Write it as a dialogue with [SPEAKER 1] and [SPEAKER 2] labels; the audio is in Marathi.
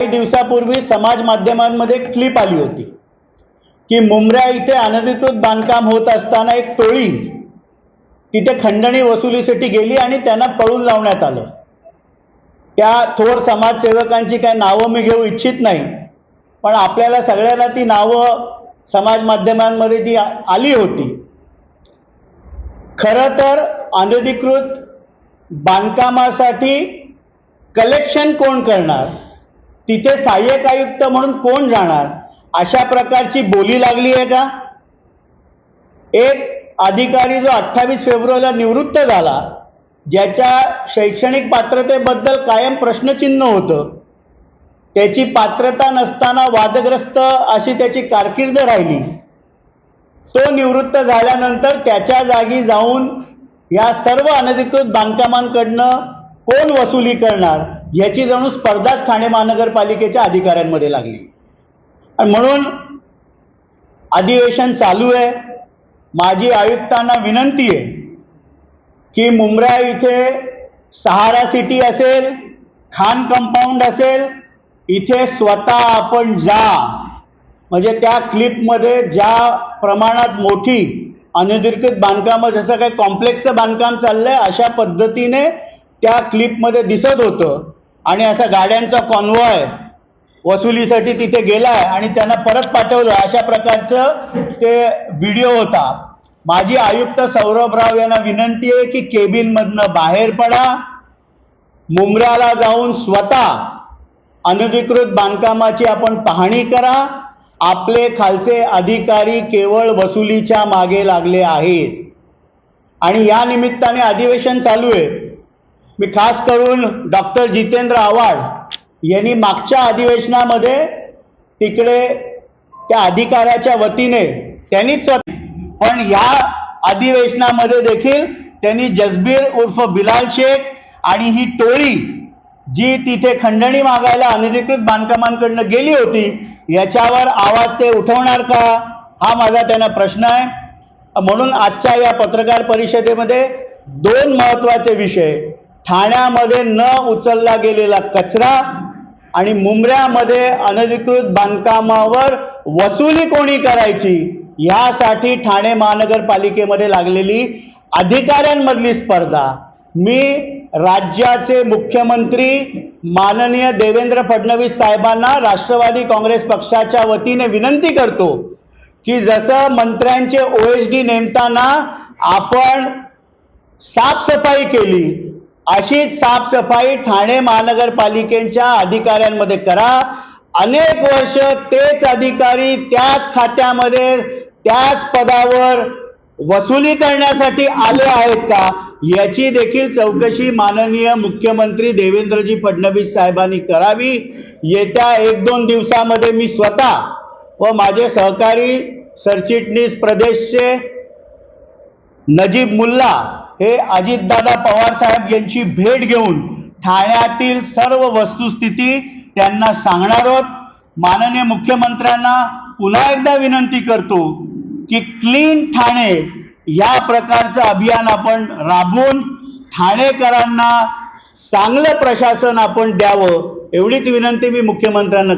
[SPEAKER 1] काही दिवसापूर्वी समाज माध्यमांमध्ये क्लिप आली होती की मुंबऱ्या इथे अनधिकृत बांधकाम होत असताना एक टोळी तिथे खंडणी वसुलीसाठी गेली आणि त्यांना पळून लावण्यात आलं. त्या थोर समाजसेवकांची काय नावं मी घेऊ इच्छित नाही पण आपल्याला सगळ्यांना ती नावं समाज माध्यमांमध्ये ती आली होती खरं तर अनधिकृत बांधकामासाठी कलेक्शन कोण करणार? तिथे सहाय्यक आयुक्त म्हणून कोण जाणार? अशा प्रकारची बोली लागली आहे का? एक अधिकारी जो अठ्ठावीस फेब्रुवारीला निवृत्त झाला ज्याच्या शैक्षणिक पात्रतेबद्दल कायम प्रश्नचिन्ह होतं त्याची पात्रता नसताना वादग्रस्त अशी त्याची कारकीर्द राहिली. तो निवृत्त झाल्यानंतर त्याच्या जागी जाऊन या सर्व अनधिकृत बांधकामांकडनं कोण वसुली करणार याची जणू स्पर्धाच ठाणे महानगरपालिकेच्या अधिकाऱ्यांमध्ये लागली. आणि म्हणून अधिवेशन चालू आहे. माझी आयुक्तांना विनंती आहे की मुंब्रा इथे सहारा सिटी असेल खान कंपाऊंड असेल इथे स्वतः आपण जा. म्हणजे त्या क्लिपमध्ये ज्या प्रमाणात मोठी अनधिकृत बांधकामं जसं काही कॉम्प्लेक्सचं बांधकाम चाललंय अशा पद्धतीने त्या क्लिपमध्ये दिसत होतं. आणि असा गाड्यांचा कॉन्वॉय वसुलीसाठी तिथे गेलाय आणि त्यांना परत पाठवलं. अशा प्रकारचं ते व्हिडिओ होता. माझी आयुक्त सौरभ राव यांना विनंती आहे की केबिनमधनं बाहेर पडा. मुंब्र्याला जाऊन स्वतः अनधिकृत बांधकामाची आपण पाहणी करा. आपले खालचे अधिकारी केवळ वसुलीच्या मागे लागले आहेत. आणि या निमित्ताने अधिवेशन चालू आहे. मी खास करून डॉक्टर जितेंद्र आव्हाड यांनी मागच्या अधिवेशनामध्ये तिकडे त्या अधिकाऱ्याच्या वतीने त्यांनीच पण या अधिवेशनामध्ये देखील त्यांनी जसबीर उर्फ बिलाल शेख आणि ही टोळी जी तिथे खंडणी मागायला अनधिकृत बांधकामांकडनं गेली होती याच्यावर आवाज ते उठवणार का? हा माझा त्यांना प्रश्न आहे. म्हणून आजच्या या पत्रकार परिषदेमध्ये दोन महत्त्वाचे विषय ठाण्यामध्ये न उचलला गेलेला कचरा आणि मुंबऱ्यामध्ये अनधिकृत बांधकामावर वसुली कोणी करायची ह्यासाठी ठाणे महानगरपालिकेमध्ये लागलेली अधिकाऱ्यांमधली स्पर्धा. मी राज्याचे मुख्यमंत्री माननीय देवेंद्र फडणवीस साहेबांना राष्ट्रवादी काँग्रेस पक्षाच्या वतीने विनंती करतो की जसं मंत्र्यांचे ओ एच डी नेमताना आपण साफसफाई केली अशीच साफसफाई ठाणे महानगरपालिकेच्या अधिकाऱ्यांमध्ये करा. अनेक वर्ष तेच अधिकारी त्याच खात्यामध्ये त्याच पदावर वसुली करण्यासाठी आले आहेत का? याची देखील चौकशी माननीय मुख्यमंत्री देवेंद्रजी फडणवीस साहेबांनी करावी. येत्या एक दोन दिवसामध्ये मी स्वतः व माझे सहकारी सरचिटणीस प्रदेशचे नजीब मुल्ला हे अजितदादा पवार साहेब यांची भेट घेऊन ठाण्यातील सर्व वस्तुस्थिती त्यांना सांगणार आहोत. माननीय मुख्यमंत्र्यांना पुन्हा एकदा विनंती करतो की क्लीन ठाणे या प्रकारचं अभियान आपण राबवून ठाणेकरांना चांगलं प्रशासन आपण द्यावं एवढीच विनंती मी मुख्यमंत्र्यांना